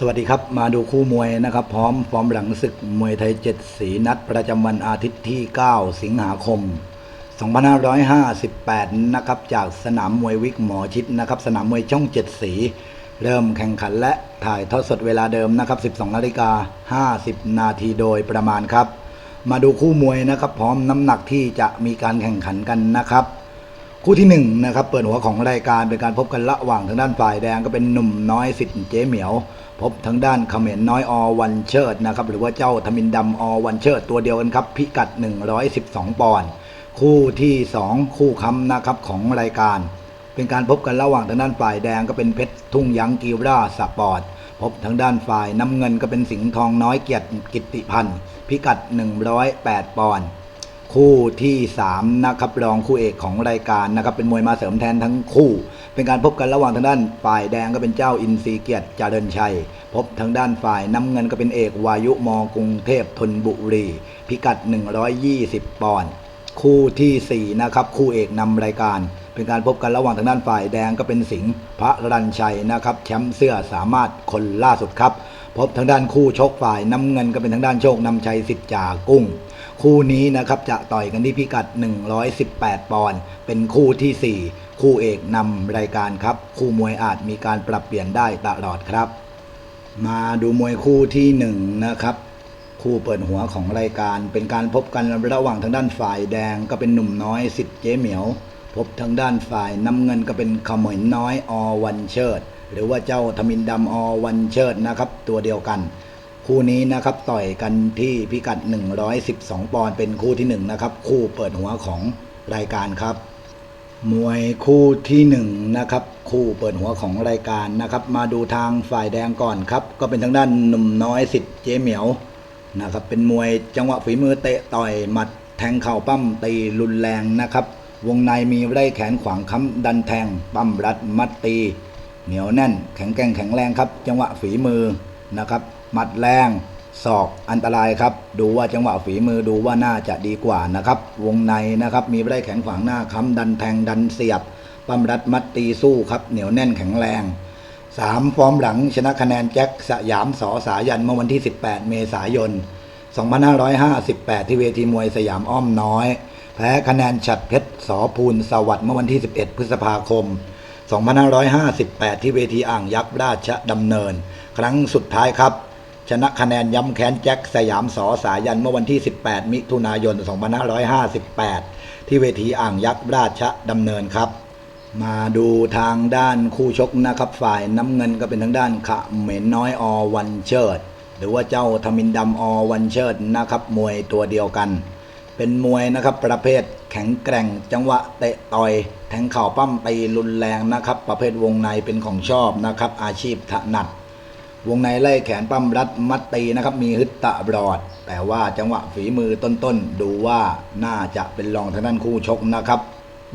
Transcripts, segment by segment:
สวัสดีครับ มาดูคู่มวยนะครับ พร้อมฟอร์มหลังศึกมวยไทยเจ็ดสีนัดประจำวันอาทิตย์ที่ 9 สิงหาคม 2558 นะครับจากสนามมวยวิกหมอชิดนะครับ สนามมวยช่องเจ็ดสี เริ่มแข่งขันและถ่ายทอดสดเวลาเดิมนะครับ 12นาฬิกา50 นาทีโดยประมาณครับ มาดูคู่มวยนะครับ พร้อมน้ำหนักที่จะมีการแข่งขันกันนะครับ คู่ที่หนึ่งนะครับเปิดหัวของรายการเป็นการพบกันระหว่างทางด้านฝ่ายแดงก็เป็นหนุ่มน้อยสิทธิ์เจ๊เหมียว พบทางด้านเขมรน้อยอวันเชิดนะครับหรือว่าเจ้าธมินดำอวันเชิดตัวเดียวกันครับพิกัด 112 ปอนด์คู่ที่ 2 คู่ค้ำนะครับของรายการ เป็นการพบกันระหว่างทางด้านฝ่ายแดงก็เป็นเพชรทุ่งยังกีราสปอร์ตพบทางด้านฝ่ายน้ำเงินก็เป็นสิงห์ทองน้อยเกียรติกิตติพันธ์พิกัด 108 ปอนด์ คู่ที่ 3 นะครับรองคู่เอกของรายการนะครับ เป็นมวยมาเสริมแทนทั้งคู่ เป็นการพบกันระหว่างทางด้านฝ่ายแดงก็เป็นเจ้าอินทรีเกียรติเจริญชัย พบทางด้านฝ่ายน้ำเงินก็เป็นเอกวายุมอกรุงเทพธนบุรี พิกัด 120 ปอนด์คู่ทีสี่ 4 นะครับ คู่เอกนำรายการ เป็นการพบกันระหว่างทางด้านฝ่ายแดงก็เป็นสิงห์พระรัญชัยนะครับแชมป์เสื้อสามารถคนล่าสุดครับ พบทางด้านคู่ชกฝ่ายน้ำเงินก็เป็นทางด้านโชคนำชัยสิทธิ์จ่ากุ้ง คู่นี้นะครับจะต่อยกันที่พิกัด 118 ปอนด์เป็นคู่ทีสี่ 4 คู่เอกนำรายการครับ คู่มวยอาจมีการปรับเปลี่ยนได้ตลอดครับ มาดูมวยคู่ที่หนึ่งนะครับคู่เปิดหัวของรายการเป็นการพบกันระหว่างทางด้านฝ่ายแดงก็เป็นหนุ่มน้อยสิทธิ์เจ๊เหมียว พบทางด้านฝ่ายน้ำเงินก็เป็นขมยน้อยอวันเชิด หรือว่าเจ้าธมินดำอวันเชิดนะครับ ตัวเดียวกัน คู่นี้นะครับต่อยกันที่พิกัด 112 ปอนด์เป็นคู่ที่หนึ่งนะครับคู่เปิดหัวของรายการครับ มวยคู่ที่หนึ่งนะครับคู่เปิดหัวของรายการนะครับ มาดูทางฝ่ายแดงก่อนครับ ก็เป็นทางด้านหนุ่มน้อยสิทธิ์เจ๊เหมียวนะครับเป็นมวยจังหวะฝีมือเตะต่อยหมัดแทงเข่าปั้มตีรุนแรงนะครับ วงในมีไร่แขนขวางค้ำดันแทงปั้มรัดมัดตี เหนียวแน่น แข็งแกร่งแข็งแรงครับ จังหวะฝีมือนะครับ มัดแรงศอกอันตรายครับ ดูว่าจังหวะฝีมือดูว่าน่าจะดีกว่านะครับ วงในนะครับ มีไร่แข็งขวางหน้าค้ำดันแทงดันเสียบ ปั้มรัดมัดตีสู้ครับ เหนียวแน่นแข็งแรงสามฟอร์มหลังชนะคะแนนแจ็คสยามสอสายันเมื่อวันที่ 18 เมษายน 2558 ที่เวทีมวยสยามอ้อมน้อย แพ้คะแนนฉัดเพชรสอภูลสวัสดิ์เมื่อวันที่ 11 พฤษภาคม 2558 ที่เวทีอ่างยักษ์ราชดำเนิน ครั้งสุดท้ายครับ ชนะคะแนนย้ำแค้นแจ็คสยามสอสายันเมื่อวันที่ 18 มิถุนายน 2558 ที่เวทีอ่างยักษ์ราชดำเนินครับ มาดูทางด้านคู่ชกนะครับ ฝ่ายน้ำเงินก็เป็นทางด้านขะเหม็นน้อยอวันเชิด หรือว่าเจ้าธมินดำอวันเชิดนะครับ มวยตัวเดียวกัน เป็นมวยนะครับประเภทแข็งแกร่งจังหวะเตะต่อย แทงเข่าปั้มตีรุนแรงนะครับ ประเภทวงในเป็นของชอบนะครับ อาชีพถนัด วงในไล่แขนปั้มรัดมัดตีนะครับ มีฮึดตะบรอด แต่ว่าจังหวะฝีมือต้นๆ ดูว่าน่าจะเป็นรองทางด้านคู่ชกนะครับ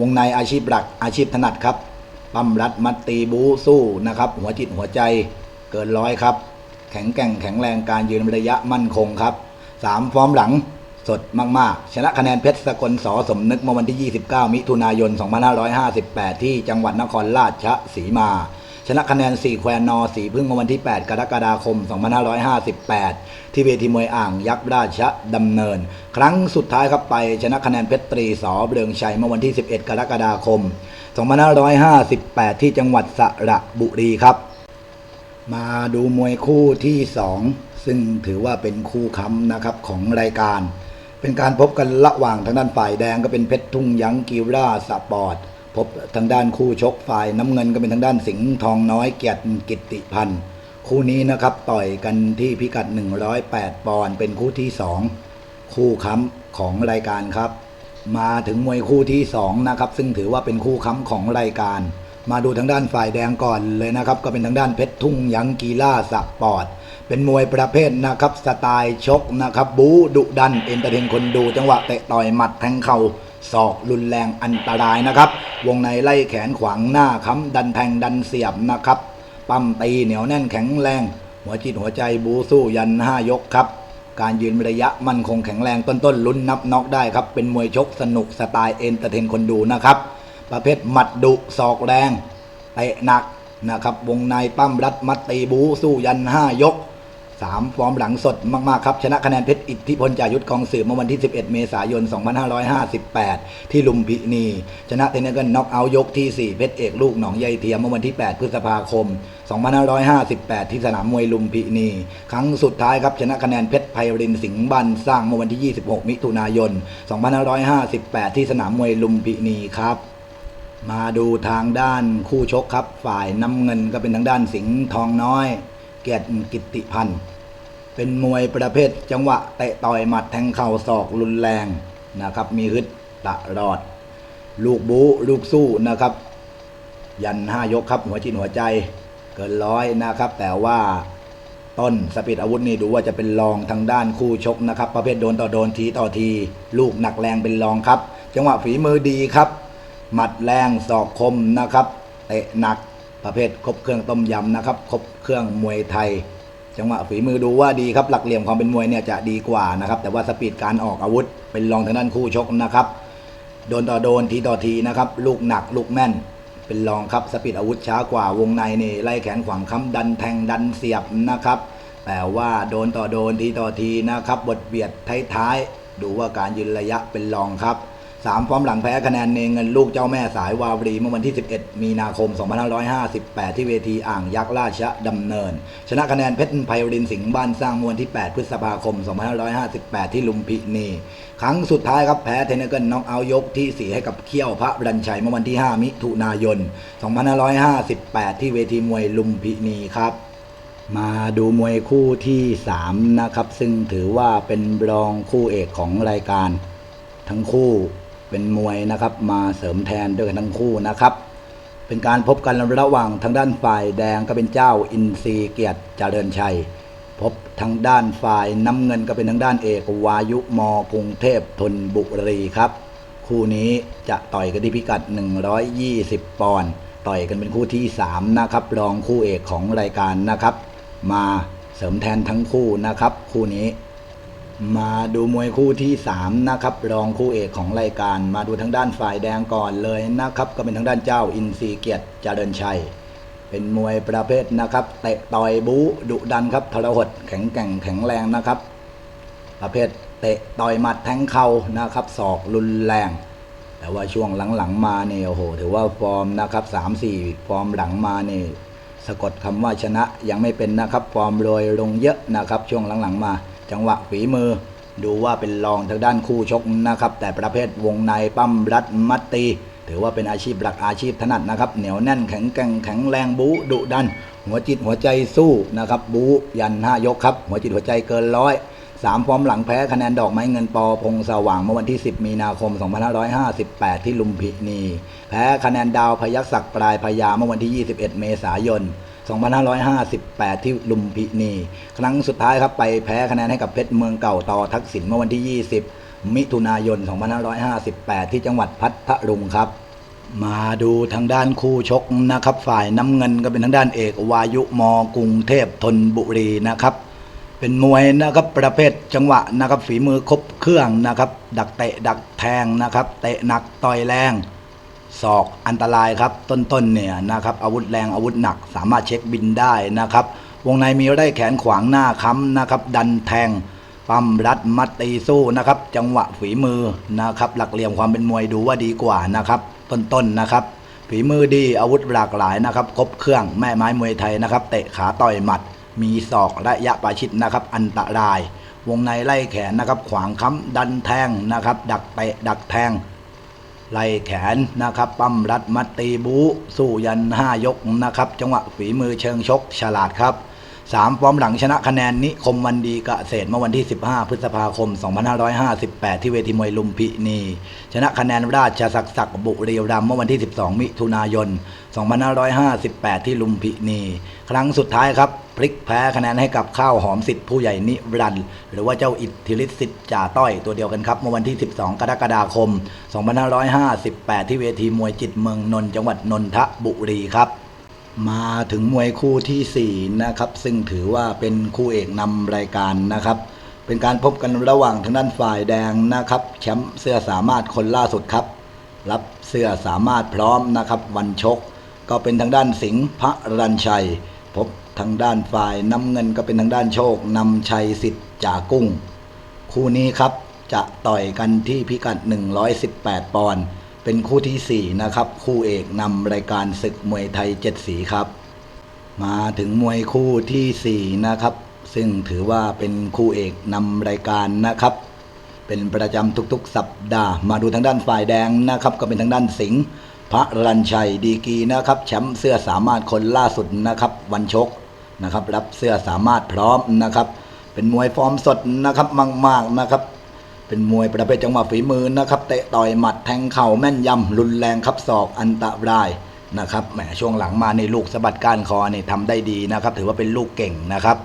วงในอาชีพหลักอาชีพถนัดครับ ปั้มรัดมัดตีบูสู้นะครับ หัวจิตหัวใจเกินร้อยครับ แข็งแกร่งแข็งแรงการยืนระยะมั่นคงครับสามฟอร์มหลังสดมากๆ ชนะคะแนนเพชรสกลสอสมนึกเมื่อวันที่ 29 มิถุนายน 2558 ที่จังหวัดนครราชสีมา ชนะคะแนน 4 แควรนอสีพึ่งเมื่อวันที่ 8 กรกฎาคม 2558 ที่เวทีมวยอ่างยักษ์ราชดำเนิน ครั้งสุดท้ายครับไปชนะคะแนนเพชรตรีสอเบลืองชัยเมื่อวันที่ 11 กรกฎาคม 2558 ที่จังหวัดสระบุรีครับ มาดูมวยคู่ที่ 2 ซึ่งถือว่าเป็นคู่ค้ำนะครับของรายการ เป็นการพบกันระหว่างทางด้านฝ่ายแดงก็เป็นเพชรทุ่งยังกีราสปอร์ต พบทางด้านคู่ชกฝ่ายน้ำเงินก็เป็นทางด้านสิงห์ทองน้อยเกียรติกิติพันธ์คู่นี้นะครับต่อยกันที่พิกัด 108 ปอนด์เป็นคู่ที่ 2 คู่ค้ำของรายการครับ มาถึงมวยคู่ที่2นะครับซึ่งถือว่าเป็นคู่ค้ำของรายการ มาดูทางด้านฝ่ายแดงก่อนเลยนะครับ ก็เป็นทางด้านเพชรทุ่งยังกีฬาสปอร์ตเป็นมวยประเภทนะครับสไตล์ชกนะครับบูดุดันเอนเตอร์เทนคนดูจังหวะเตะต่อยหมัดแทงเข่า ศอกรุนแรงอันตรายนะครับ วงในไล่แขนขวางหน้าค้ำดันแทงดันเสียบนะครับ ปั้มตีเหนียวแน่นแข็งแรง หัวจิตหัวใจบูสู้ยันห้ายกครับ การยืนระยะมั่นคงแข็งแรงต้นๆลุ้นนับน็อกได้ครับ เป็นมวยชกสนุกสไตล์เอนเตอร์เทนคนดูนะครับ ประเภทหมัดดุศอกแรงเตะหนักนะครับ วงในปั้มรัดมัดตีบูสู้ยันห้ายก สามฟอร์มหลังสดมาก ๆ ครับ ชนะคะแนนเพชรอิทธิพลจายุทธกองสืบเมื่อวันที่ 11 เมษายน 2558 ที่ลุมพินี ชนะเทนเนอร์กันน็อกเอายกที่ 4 เพชรเอกลูกหนองใยเทียมเมื่อวันที่ 8 พฤษภาคม 2558 ที่สนามมวยลุมพินี ครั้งสุดท้ายครับ ชนะคะแนนเพชรไพรินสิงห์บันสร้างเมื่อวันที่ 26 มิถุนายน 2558 ที่สนามมวยลุมพินีครับมาดูทางด้านคู่ชกครับ ฝ่ายน้ำเงินก็เป็นทางด้านสิงห์ทองน้อย เกียรติกิติพันธ์ เป็นมวยประเภทจังหวะเตะต่อยหมัดแทงเข่าศอกรุนแรงนะครับ มีฮึดตลอด ลูกบู ลูกสู้นะครับ ยันห้ายกครับหัวจิตหัวใจเกินร้อยนะครับ แต่ว่าต้นสปีดอาวุธนี่ดูว่าจะเป็นรองทางด้านคู่ชกนะครับ ประเภทโดนต่อโดนทีต่อที ลูกหนักแรงเป็นรองครับ จังหวะฝีมือดีครับ หมัดแรงศอกคมนะครับเตะหนักประเภทครบเครื่องต้มยำนะครับครบเครื่องมวยไทย จังหวะฝีมือดูว่าดีครับหลักเหลี่ยมความเป็นมวยเนี่ยจะดีกว่านะครับ แต่ว่าสปีดการออกอาวุธ เป็นรองทางด้านคู่ชกนะครับ โดนต่อโดนทีต่อทีนะครับ ลูกหนักลูกแม่น เป็นรองครับสปีดอาวุธช้ากว่าวงในนี่ไล่แขนขวางค้ำดันแทงดันเสียบนะครับแต่ว่าโดนต่อโดนทีต่อทีนะครับ บทเบียดท้ายๆดูว่าการยืนระยะเป็นรองครับ สามฟอร์มหลังแพ้คะแนนเนเงินลูกเจ้าแม่สายวาวรีเมื่อวันที่ 11 มีนาคม 2558 ที่เวทีอ่างยักษ์ราชดำเนิน ชนะคะแนนเพชรไพรินสิงห์บ้านสร้างมวันที่ 8 พฤษภาคม 2558 ที่ลุมพินีครั้งสุดท้ายครับแพ้เทนเนเกิลน็อกเอายกที่ 4 ให้กับเขี้ยวพระรัญชัยเมื่อวันที่ 5 มิถุนายน 2558 ที่เวทีมวยลุมพินีครับมาดูมวยคู่ที่ 3 นะครับ ซึ่งถือว่าเป็นรองคู่เอกของรายการ ทั้งคู่ เป็นมวยนะครับมาเสริมแทนด้วยกันทั้งคู่นะครับ เป็นการพบกันระหว่างทางด้านฝ่ายแดงก็เป็นเจ้าอินทรีเกียรติเจริญชัย พบทางด้านฝ่ายน้ำเงินก็เป็นทางด้านเอกวายุมกรุงเทพธนบุรีครับ คู่นี้จะต่อยกันที่พิกัด 120 ปอนด์ต่อยกันเป็นคู่ที่ 3 นะครับรองคู่เอกของรายการนะครับ มาเสริมแทนทั้งคู่นะครับ คู่นี้ มาดูมวยคู่ที่ 3 นะครับ รองคู่เอกของรายการ มาดูทางด้านฝ่ายแดงก่อนเลยนะครับ ก็เป็นทางด้านเจ้าอินทรีเกียรติเจริญชัย เป็นมวยประเภทนะครับเตะต่อยบูดุดันครับทรหดแข็งแกร่งแข็งแรงนะครับ ประเภทเตะต่อยหมัดแทงเข่านะครับศอกรุนแรง แต่ว่าช่วงหลังๆมาเนี่ยโอ้โหถือว่าฟอร์มนะครับสามสี่ฟอร์มหลังมาเนี่ยสะกดคำว่าชนะยังไม่เป็นนะครับ ฟอร์มโรยลงเยอะนะครับ ช่วงหลังๆมา จังหวะฝีมือ ดูว่าเป็นรองทางด้านคู่ชกนะครับ แต่ประเภทวงในปั้มรัดมัดตี ถือว่าเป็นอาชีพหลักอาชีพถนัดนะครับ เหนียวแน่นแข็งแกร่งแข็งแรงบูดุดัน หัวจิตหัวใจสู้นะครับ บูยันห้ายกครับ หัวจิตหัวใจเกินร้อยสามฟอร์มหลังแพ้คะแนนดอกไม้เงินปอพงสว่างเมื่อวันที่ 10 มีนาคม 2558 ที่ลุมพินี แพ้คะแนนดาวพยักศักปลายพยาเมื่อวันที่ 21 เมษายน 2558 ที่ลุมพินี ครั้งสุดท้ายครับไปแพ้คะแนนให้กับเพชรเมืองเก่าต่อทักษิณเมื่อวันที่ 20 มิถุนายน 2558 ที่จังหวัดพัทลุงครับ มาดูทางด้านคู่ชกนะครับ ฝ่ายน้ำเงินก็เป็นทางด้านเอกวายุมกรุงเทพธนบุรีนะครับเป็นมวยนะครับประเภทจังหวะนะครับฝีมือครบเครื่องนะครับ ดักเตะดักแทงนะครับ เตะหนักต่อยแรง ศอกอันตรายครับต้นๆเนี่ยนะครับอาวุธแรงอาวุธหนัก สามารถเช็คบินได้นะครับ วงในมีได้แขนขวางหน้าค้ำนะครับ ดันแทงปั้มรัดมัดตีสู้นะครับ จังหวะฝีมือนะครับ หลักเหลี่ยมความเป็นมวยดูว่าดีกว่านะครับ ต้นๆนะครับฝีมือดีอาวุธหลากหลายนะครับ ครบเครื่องแม่ไม้มวยไทยนะครับ เตะขาต่อยหมัด มีศอกระยะประชิดนะครับ อันตรายวงในไล่แขนนะครับ ขวางค้ำดันแทงนะครับ ดักเตะดักแทง ไล่แขนนะครับ ปั้มรัดมัดตีบูสู้ยันห้ายกนะครับ จังหวะฝีมือเชิงชกฉลาดครับสามฟอร์มหลังชนะคะแนนนิคมวันดีเกษตรเมื่อวันที่ 15 พฤษภาคม 2558 ที่เวทีมวยลุมพินี ชนะคะแนนราชศักดิ์ศักดิ์บุรีรัมย์เมื่อวันที่ 12 มิถุนายน 2558 ที่ลุมพินี ครั้งสุดท้ายครับ พลิกแพ้คะแนนให้กับข้าวหอมสิทธิ์ผู้ใหญ่นิรันดร์หรือว่าเจ้าอิทธิฤทธิ์สิทธิ์จ่าต้อยตัวเดียวกันครับ เมื่อวันที่ 12 กรกฎาคม 2558 ที่เวทีมวยจิตเมืองนนท์จังหวัดนนทบุรีครับ มาถึงมวยคู่ทีสี่ 4 นะครับ ซึ่งถือว่าเป็นคู่เอกนำรายการนะครับ เป็นการพบกันระหว่างทางด้านฝ่ายแดงนะครับแชมป์เสื้อสามารถคนล่าสุดครับ รับเสื้อสามารถพร้อมนะครับ วันชก ก็เป็นทางด้านสิงห์พระรัญชัย พบทางด้านฝ่ายน้ำเงินก็เป็นทางด้านโชคนำชัยสิทธิ์จ่ากุ้ง คู่นี้ครับจะต่อยกันที่พิกัด 118 ปอนด์เป็นคู่ทีสี่4 นะครับ คู่เอกนำรายการศึกมวยไทยเจ็ดสีครับ มาถึงมวยคู่ทีสี่ 4 นะครับ ซึ่งถือว่าเป็นคู่เอกนำรายการนะครับ เป็นประจำทุกๆ สัปดาห์ มาดูทางด้านฝ่ายแดงนะครับ ก็เป็นทางด้านสิงห์ พระรัญชัยดีกีนะครับแชมป์เสื้อสามารถคนล่าสุดนะครับวันชกนะครับรับเสื้อสามารถพร้อมนะครับ เป็นมวยฟอร์มสดนะครับมากๆนะครับ เป็นมวยประเภทจังหวะฝีมือนะครับเตะต่อยหมัดแทงเข่าแม่นยำรุนแรงครับศอกอันตรายนะครับแหมช่วงหลังมาในลูกสะบัดก้านคอเนี่ยทำได้ดีนะครับ ถือว่าเป็นลูกเก่งนะครับ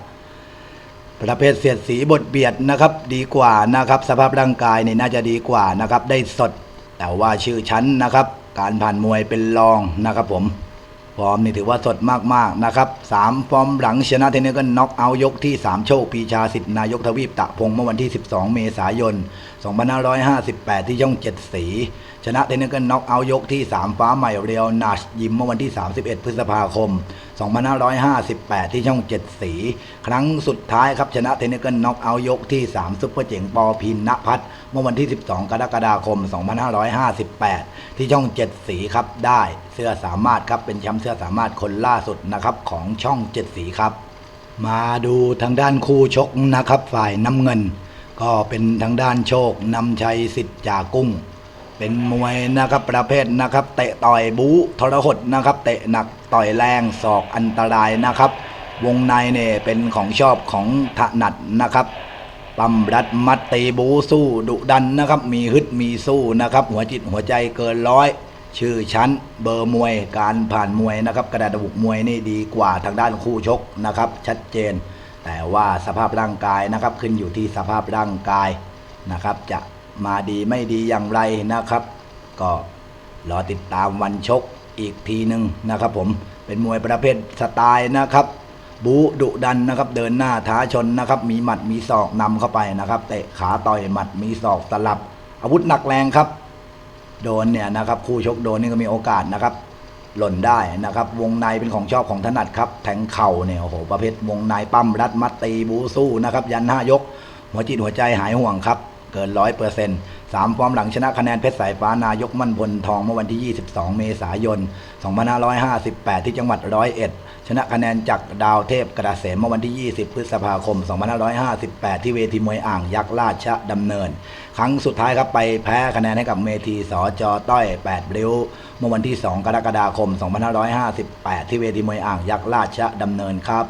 ประเภทเสียดสีบทเบียดนะครับ ดีกว่านะครับ สภาพร่างกายเนี่ยน่าจะดีกว่านะครับ ได้สดแต่ว่าชื่อชั้นนะครับ การผ่านมวยเป็นรองนะครับผม ฟอร์มนี่ถือว่าสดมากๆนะครับสามฟอร์มหลังชนะเทนเนอร์ก็น็อกเอายกที่ 3 โชคปีชาสิทธินายกทวีปตะพงเมื่อวันที่ 12 เมษายน 2558 ที่ช่อง7สี ชนะเทนเนอร์ก็น็อกเอายกที่ 3 ฟ้าใหม่เรียวนาชยิมเมื่อวันที่ 31 พฤษภาคม 2558 ที่ช่อง7สี ครั้งสุดท้ายครับชนะเทนเนอร์ก็น็อกเอายกที่ 3 ซุปเปอร์เจ๋งปอพินณพัฒน์เมื่อวันที่ 12 กรกฎาคม 2558 ที่ช่อง7สีครับได้ สื้อสามารถครับเป็นแชมป์เสื้อสามารถคนล่าสุดนะครับของช่อง7สีครับ มาดูทางด้านคู่ชกนะครับ ฝ่ายน้ำเงิน ก็เป็นทางด้านโชคนำชัยสิทธิ์จากุ้ง เป็นมวยนะครับประเภทนะครับ เตะต่อยบู๊ทรหดนะครับ เตะหนักต่อยแรงศอกอันตรายนะครับ วงในเนี่ยเป็นของชอบของถนัดนะครับปั๊มรัดมัดตีบูสู้ดุดันนะครับ มีฮึดมีสู้นะครับ หัวจิตหัวใจเกินร้อย ชื่อชั้นเบอร์มวยการผ่านมวยนะครับ กระดาษบุกมวยนี่ดีกว่าทางด้านคู่ชกนะครับ ชัดเจน แต่ว่าสภาพร่างกายนะครับ ขึ้นอยู่ที่สภาพร่างกายนะครับ จะมาดีไม่ดีอย่างไรนะครับ ก็รอติดตามวันชกอีกทีหนึ่งนะครับ ผมเป็นมวยประเภทสไตล์นะครับ บูดุดันนะครับ เดินหน้าท้าชนนะครับ มีหมัดมีศอกนำเข้าไปนะครับเตะขาต่อยหมัดมีศอกสลับ อาวุธหนักแรงครับ โดนเนี่ยนะครับคู่ชกโดนนี่ก็มีโอกาสนะครับ หล่นได้นะครับ วงในเป็นของชอบของถนัดครับ แทงเข่าเนี่ยโอ้โหประเภทวงในปั้มรัดมัดตีบูสู้นะครับ ยันห้ายก หัวจิตหัวใจหายห่วงครับ เกินร้อยเปอร์เซ็นต์ สามฟอร์มหลังชนะคะแนนเพชรสายฟ้านายกมั่นพลทองเมื่อวันที่ 22 เมษายน 2558 ที่จังหวัดร้อยเอ็ดชนะคะแนนจากดาวเทพกระเสมเมื่อวันที่ 20 พฤษภาคม 2558 ที่เวทีมวยอ่างยักษ์ราชดำเนิน ครั้งสุดท้ายครับไปแพ้คะแนนให้กับเมทีสจต้อย 8 ริ้ว เมื่อวันที่ 2 กรกฎาคม 2558 ที่เวทีมวยอ่างยักษ์ราชดำเนินครับ